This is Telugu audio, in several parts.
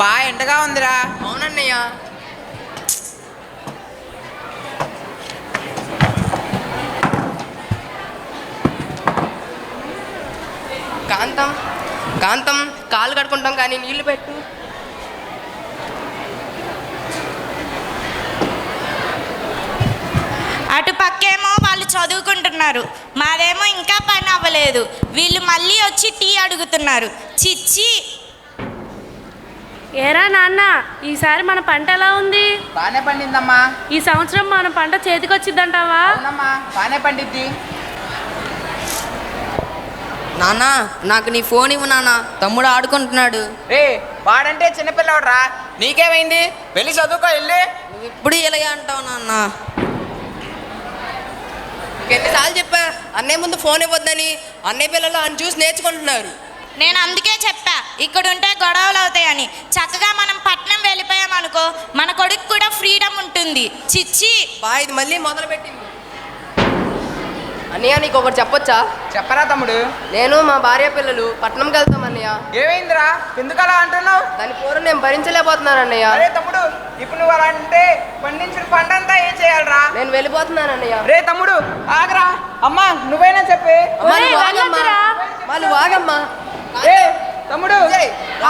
బాగా ఎండగా ఉందిరా. అవునన్నయ్య. కాంతం కాంతం కాలు కడుకుంటాం కానీ నీళ్ళు పెట్టు. అటు పక్కేమో వాళ్ళు చదువుకుంటున్నారు. మాదేమో ఇంకా పని అవ్వలేదు. వీళ్ళు మళ్ళీ వచ్చి టీ అడుగుతున్నారు. చిచ్చి ఏరా నాన్న ఈసారి మన పంట ఎలా ఉంది? బాగానే పండిందమ్మా. ఈ సంవత్సరం మన పంట చేతికొచ్చిద్దంటావా? అవునమ్మా బాగానే పండిద్ది. నాన్న నాకు నీ ఫోన్ ఇవ్వు నాన్న తమ్ముడు ఆడుకుంటున్నాడు. రే వాడంటే చిన్నపిల్లవాడురా. నీకేమైంది? వెళ్ళి చదువుకో వెళ్ళి నువ్వు ఇప్పుడు ఇలాగే అంటావు నాన్న. ఎన్నిసార్లు చెప్పా? అన్నయ్య ముందు ఫోన్ ఇవ్వద్దని అన్నయ్య పిల్లలు అని చూసి నేర్చుకుంటున్నారు. నేను అందుకే చెప్పా ఇక్కడ ఉంటే గొడవలు ఉంటుంది చిచ్చి. బా ఇది మళ్ళీ మొదలు పెట్టింది అన్నయ్య నీకు ఒకటి చెప్పొచ్చా? చెప్పరా తమ్ముడు. నేను మా భార్య పిల్లలు పట్నంకి వెళ్తాం అన్నయ్య. ఏమైందిరా? ఎందుకు అలా అంటున్నావు? దాని పూర్వం నేను భరించలేకపోతున్నాను అన్నయ్య. అరే తమ్ముడు ఇప్పుడు నువ్వు అలా అంటే పండించిన పంటంతా ఏం చేయాలరా? నేను వెళ్ళిపోతున్నాను అన్నయ్య. రే తమ్ముడు ఆగరా. అమ్మా నువ్వేనా చెప్పి. ఆగమ్మా. వెళ్ళొద్దురా. వాళ్ళు వాగమ్మా. తమ్ముడు.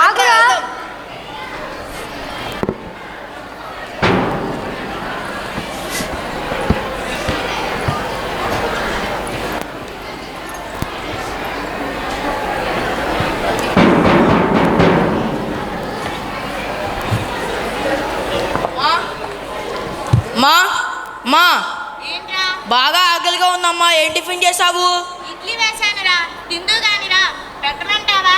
ఆగురా. ఏం చేసావు ఇడ్లీ వేసానురా తిందు కానిరా పెట్టమంటావా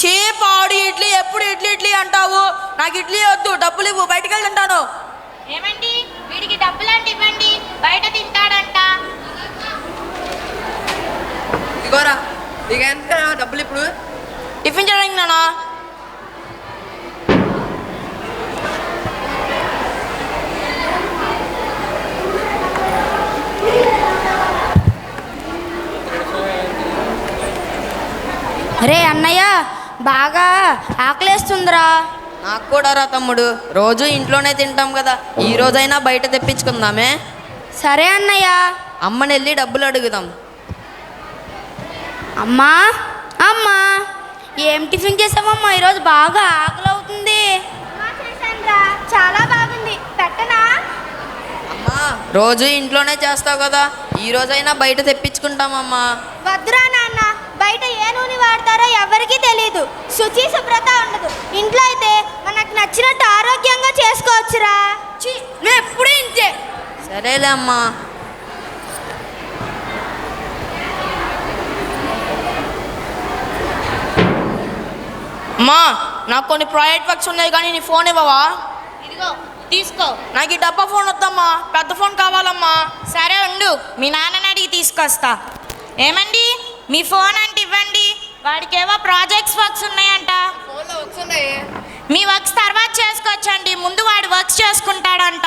చే పాడు ఇడ్లీ ఎప్పుడు ఇడ్లీ ఇడ్లీ అంటావు? నాకు ఇడ్లీ వద్దు డబ్బులు ఇవ్వు బయటికి వెళ్ళి తింటాను. ఏమండి? వీడికి డబ్బులాంటి ఇవ్వండి బయట తింటాడంట. ఇదిగోరా నీకు ఎంత డబ్బులు ఇప్పుడు టిఫిన్ చేయడానికి నానా? రే అన్నయ్య బాగా ఆకలేస్తుందిరా. నాకు కూడా రా తమ్ముడు. రోజు ఇంట్లోనే తింటాం కదా. ఈ రోజైనా బయట తెప్పించుకుందామే. సరే అన్నయ్య. అమ్మని వెళ్ళి డబ్బులు అడుగుదాం. అమ్మా అమ్మా ఏం టిఫిన్ చేసావమ్మా? ఈరోజు బాగా ఆకలి అవుతుంది చాలా బాగుంది. పెట్టనా? అమ్మా రోజు ఇంట్లోనే చేస్తావు కదా. ఈ రోజైనా బయట తెప్పించుకుంటామమ్మా. వద్దురా నాన్న. బయట ఏ నూనె వాడతారో ఎవరికీ తెలియదు శుచి శుభ్రత ఉండదు. ఇంట్లో అయితే మనకు నచ్చినట్టు ఆరోగ్యంగా చేసుకోవచ్చురా. నువ్వు ఎప్పుడూ ఇంతే. సరేలే అమ్మా అమ్మా నాకు కొన్ని ప్రాజెక్ట్ వర్క్స్ ఉన్నాయి కానీ నీ ఫోన్ ఇవ్వవా? ఇదిగో తీసుకో. నాకు ఈ డబ్బా ఫోన్ వద్దమ్మా. పెద్ద ఫోన్ కావాలమ్మా. సరే ఉండు. మీ నాన్నని అడిగి తీసుకొస్తా. ఏమండి? మీ ఫోన్ అంటే ఇవ్వండి. వాడికేవో ప్రాజెక్ట్స్ వర్క్స్ ఉన్నాయంట. మీ వర్క్స్ తర్వాత చేసుకోవచ్చండి. ముందు వాడు వర్క్స్ చేసుకుంటాడంట.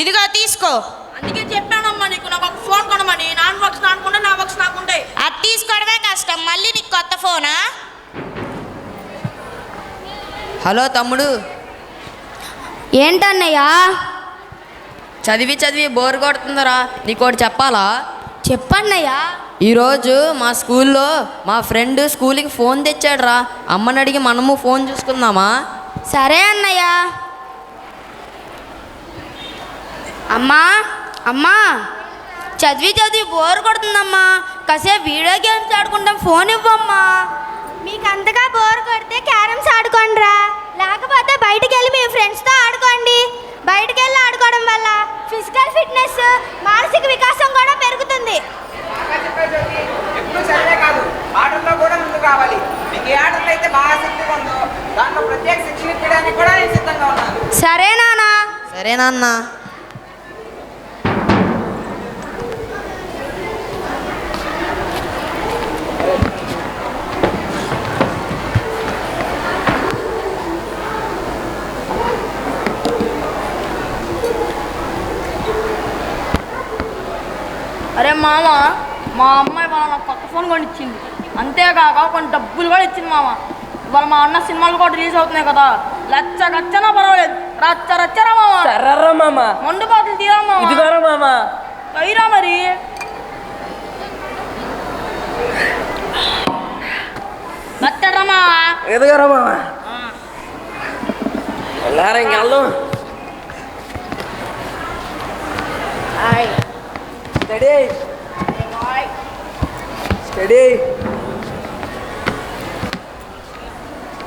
ఇదిగో తీసుకో. అందుకే చెప్పానమ్మా నీకు నాకు ఒక ఫోన్ కొనమని. నాన్ వర్క్స్ నానుకుంటే నా వర్క్స్ నాకుంటాయి అది తీసుకోవడమే కష్టం. మళ్ళీ నీకు కొత్త ఫోనా హలో తమ్ముడు. ఏంటన్నయ్యా? చదివి చదివి బోర్ కొడుతుందరా. నీకోటి చెప్పాలా? చెప్పన్నయ్యా. ఈరోజు మా స్కూల్లో మా ఫ్రెండ్ స్కూల్కి ఫోన్ తెచ్చాడురా. అమ్మని అడిగి మనము ఫోన్ చూసుకుందామా? సరే అన్నయ్య. అమ్మా అమ్మా. చదివి చదివి బోర్ కొడుతుందమ్మా. కాసేపు వీడియో గేమ్స్ ఆడుకుంటాం ఫోన్ ఇవ్వమ్మా. మీకు అంతగా బోర్ కొడితే క్యారమ్స్ ఆడుకోండిరా. లేకపోతే బయటికి వెళ్ళి మీ ఫ్రెండ్స్తో ఆడుకోండి. బయటికి వెళ్ళి ఆడుకోవడం వల్ల ఫిజికల్ ఫిట్నెస్ మానసిక వికాసం కూడా పెరుగుతుంది బాగా చెప్పావు జ్యోతి. ఎప్పుడు చదివే కాదు ఆటల్లో కూడా ముందు కావాలి. మీకు ఏ ఆటల్లో అయితే బాగా శక్తిగా ఉందో దాంట్లో ప్రత్యేక శిక్షణ ఇవ్వడానికి కూడా నేను సిద్ధంగా ఉన్నాను. సరే నానా సరే నాన్న. అరే మామ మా అమ్మాయి వాళ్ళ నాకు కొత్త ఫోన్ కొనిచ్చింది. అంతేకాక కొన్ని డబ్బులు కూడా ఇచ్చింది మామ. ఇవాళ మా అన్న సినిమాలు కూడా రిలీజ్ అవుతున్నాయి కదా. లచ్చ రచ్చన పర్వాలేదు. రచ్చ రచ్చరా మామ. సర్రరా మామ. మండు బాటలు తీరా మామ. ఇదిగోరా మామ. అయిరా మరి. బత్తడ్రా మామ. ఎదుగరా మామ? వెళ్ళారా ఇంకెళ్ళు స్టడీ స్టడీ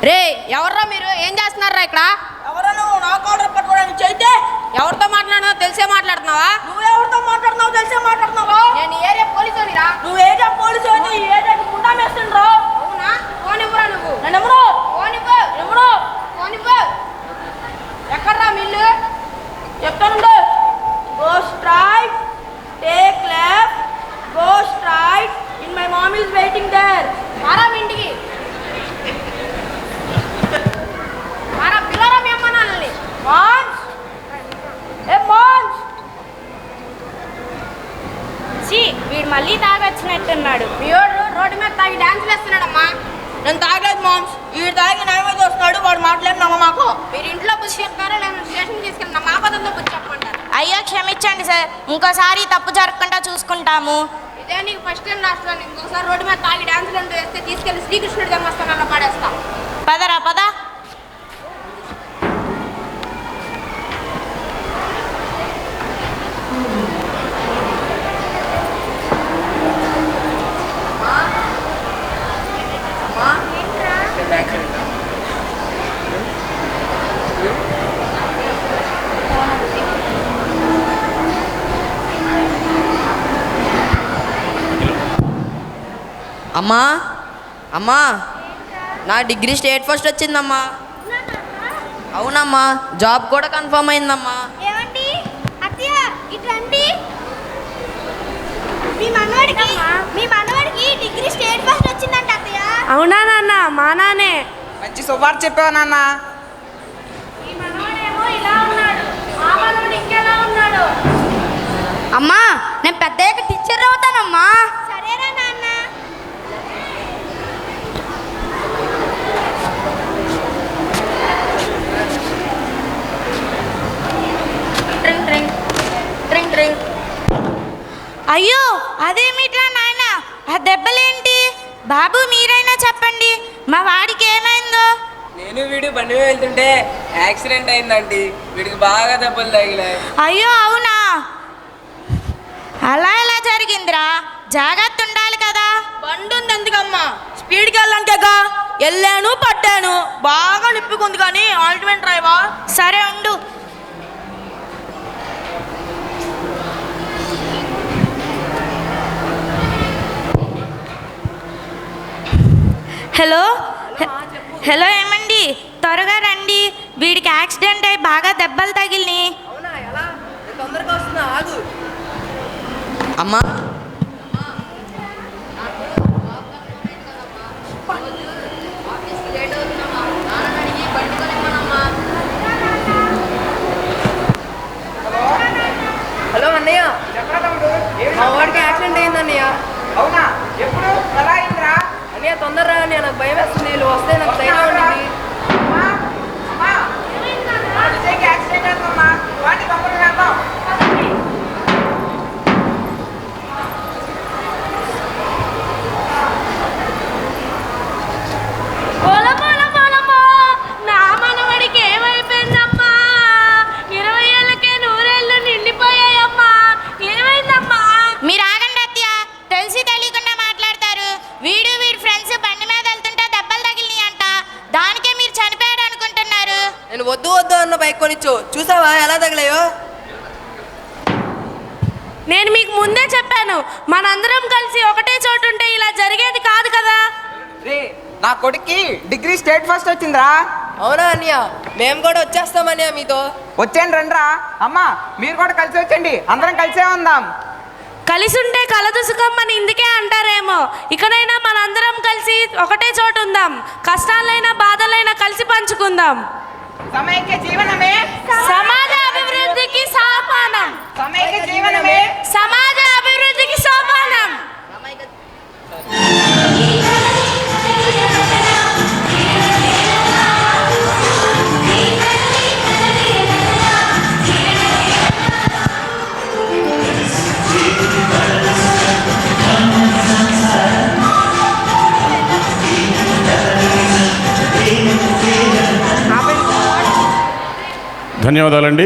రే ఎవర్రా మీరు? ఏం చేస్తున్నారా ఇక్కడ? నువ్వు ఎవరితో మాట్లాడినా తెలిసే మాట్లాడుతున్నావా? నువ్వెవరితో మాట్లాడుతున్నావు? తెలిసే మాట్లాడుతున్నావా? నేను ఏరియా పోలీసునిరా నువ్వు ఏరియా పోలీసు అయితే ఏరియాకి గుండా వేస్తుండ్రు అవునా? ఫోన్ ఇవ్వరా నువ్వు. నన్ను ఎవరు ఫోన్ ఇవ్వు. ఎవరు ఫోన్ ఇవ్వు. ఎక్కడ్రా మిల్లు? వీడు మళ్ళీ తాగొచ్చినట్టున్నాడు. వీడు రోడ్డు మీద తాగి డాన్స్ వేస్తున్నాడమ్మా. నేను తాగలేదు మామ్స్. వీడు తాగి నయమైతే వస్తున్నాడు వాడు మాట్లాడి నమ్మ మాకు. మీరు ఇంట్లో బుద్ధి చెప్తారా లేదా స్టేషన్ తీసుకెళ్ళి మా పదంలో బుద్ధి చెప్పమంటారు. అయ్యో క్షమించండి సార్. ఇంకోసారి తప్పు జరగకుండా చూసుకుంటాము. ఇదే నీకు ఫస్ట్ టైం టైం ఇంకోసారి రోడ్డు మీద తాగి డాన్సులు అంటూ వేస్తే తీసుకెళ్ళి శ్రీకృష్ణుడి జన్మస్థానంలో పాడేస్తా. పదరా పద. అమ్మా అమ్మా నా డిగ్రీ స్టేట్ ఫస్ట్ వచ్చిందమ్మా. అవునమ్మా జాబ్ కూడా కన్ఫర్మ్ అయిందమ్మా. అవునా నాన్న? మా నానే మంచి శుభార్త చెప్పావు నాన్న. ఈ మనవాడేమో ఇలా ఉన్నాడు. మా మనవాడు ఇంకెలా ఉన్నాడు? అమ్మా నేను పెద్ద టీచర్ అవుతానమ్మా. సరేరా వీడు బండి మీద వెళ్తుంటే యాక్సిడెంట్ అయిందండి. వీడికి బాగా దెబ్బలు తగిలాయి. అయ్యో అవునా? అలా ఎలా జరిగిందిరా? జాగ్రత్త ఉండాలి కదా. బండి ఉంది ఎందుకమ్మా? స్పీడ్కి వెళ్ళానికేగా వెళ్ళాను పట్టాను బాగా నిప్పుకుంది కానీ ఆల్టిమేట్ డ్రైవా? సరే ఉండు. హలో? హలో ఏమండి త్వరగా రండి వీడికి యాక్సిడెంట్ అయి బాగా దెబ్బలు తగిలినాయి అవునా ఎలా? నేను తొందరగా వస్తున్నా ఆగు. అమ్మా. హలో అన్నయ్య. చెప్పరా తమ్ముడు ఏమి మా వాడికి యాక్సిడెంట్ అయింది అన్నయ్య. అవునా? ఎప్పుడు? ఎలా అయిందిరా? అన్నయ్య తొందరరా అన్నయ్య. నాకు భయం వేస్తుంది. వీళ్ళు వస్తే నాకు ధైర్యం ఉండింది అమ్మా అమ్మా మా విజయ్కి యాక్సిడెంట్ నేను మీకు ముందే చెప్పాను మనందరం కలిసి ఒకటే చోటు ఉంటే ఇలా జరిగేది కాదు కదా. రే నా కొడుక్కి డిగ్రీ స్టేట్ ఫస్ట్ వచ్చిందిరా. అవునా అన్నయ్య? మేము కూడా వచ్చేస్తాం అన్నయ్య మీతో. వచ్చేయండి రండిరా. అమ్మా మీరు కూడా కలిసి వచ్చండి అందరం కలిసే ఉందాం. కలిసి ఉంటే కలదు సుఖం అని ఇందుకే అంటారేమో. ఇకనైనా మనందరం కలిసి ఒకటే చోటు ఉందాం. కష్టాలైనా బాధలైనా కలిసి పంచుకుందాం. సమైక్య జీవనమే. సమాజ అభివృద్ధికి సోపానం సమాజ అభివృద్ధికి సోపానం ధన్యవాదాలండి.